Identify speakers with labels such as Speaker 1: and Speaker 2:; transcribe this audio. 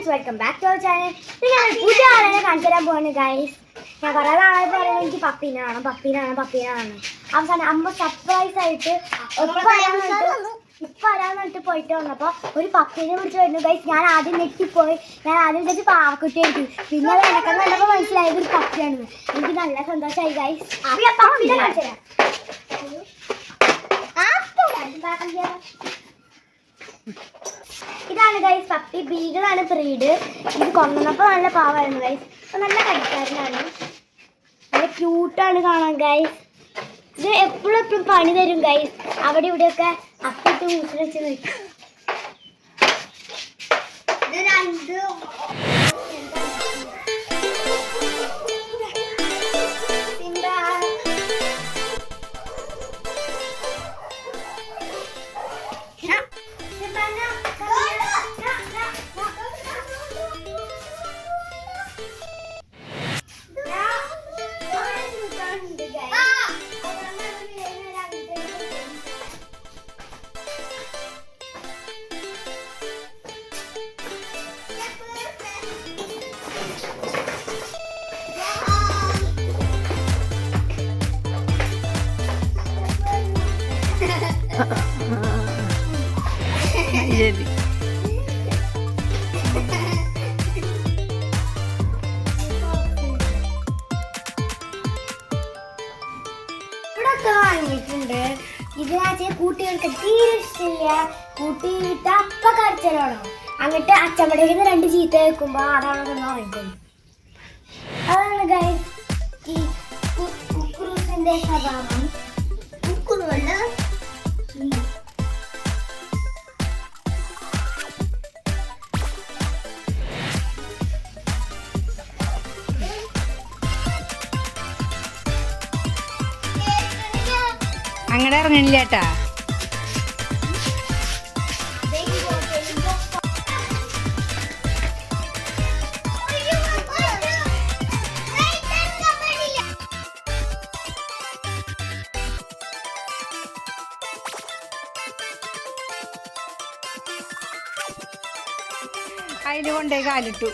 Speaker 1: Friends welcome back to our channel ഞാൻ പുതിയ ആളെ കാണിച്ചു തരാൻ പോവാണ് ഗൈസ് ഞാൻ കുറേ നാളെ പറയുന്നത് എനിക്ക് പപ്പീനെ വേണം പപ്പീനെ വേണം പപ്പീനെ വേണം. അവസാനം അമ്മ സർപ്രൈസ് ആയിട്ട് ഇപ്പൊ വരാന്നിട്ട് പറഞ്ഞിട്ട് പോയിട്ട് വന്നപ്പോ ഒരു പപ്പീനെ പിടിച്ച് വരുന്നു. ഗൈസ് ഞാൻ ആദ്യം ഞെട്ടിപ്പോയി. ഞാൻ ആദ്യം വിചാരിച്ച് പാവക്കുട്ടിയായിരിക്കും. പിന്നെ അത് എനക്ക് കണ്ടപ്പോ മനസ്സിലായത് ഒരു പപ്പിയാണെന്ന് എനിക്ക് നല്ല സന്തോഷമായി ഗൈസ് പപ്പീനെ കാണിച്ചു തരാം ആ, ഇപ്പൊ കാണിച്ചു തരാം. ഇതാണ് ഗൈസ് പപ്പി ബീഗിളാണ് ബ്രീഡ്. ഇത് കൊന്നപ്പോൾ നല്ല പാവായിരുന്നു ഗൈസ് നല്ല കടിക്കാരനാണ് നല്ല ക്യൂട്ടാണ് കാണാൻ ഗൈസ് ഇത് എപ്പോഴും എപ്പോഴും പണി തരും ഗൈസ് അവിടെ ഇവിടെയൊക്കെ അപ്പിട്ട് മൂസിൽ വെച്ച് നിൽക്കും ഇത് രണ്ട്
Speaker 2: ശരി.
Speaker 1: വാങ്ങിയിട്ടുണ്ട് ഇതിനകത്ത് കുട്ടികൾക്ക് തീരെ ഇഷ്ടമില്ല. കൂട്ടിയിട്ട് അപ്പ കരച്ചലോണം? അങ്ങോട്ട് അച്ചമ്മടേക്ക് രണ്ട് ചീത്ത വെക്കുമ്പോ അതാണ് വാങ്ങിക്കുന്നത് അതാണ് ഗൈസ് ഈ കു- കുക്കുറൂസിന്റെ സ്വഭാവം
Speaker 2: അങ്ങടെ ഇറങ്ങണില്ല ചേട്ടാ അതിന് കൊണ്ടേ കാലിട്ടു.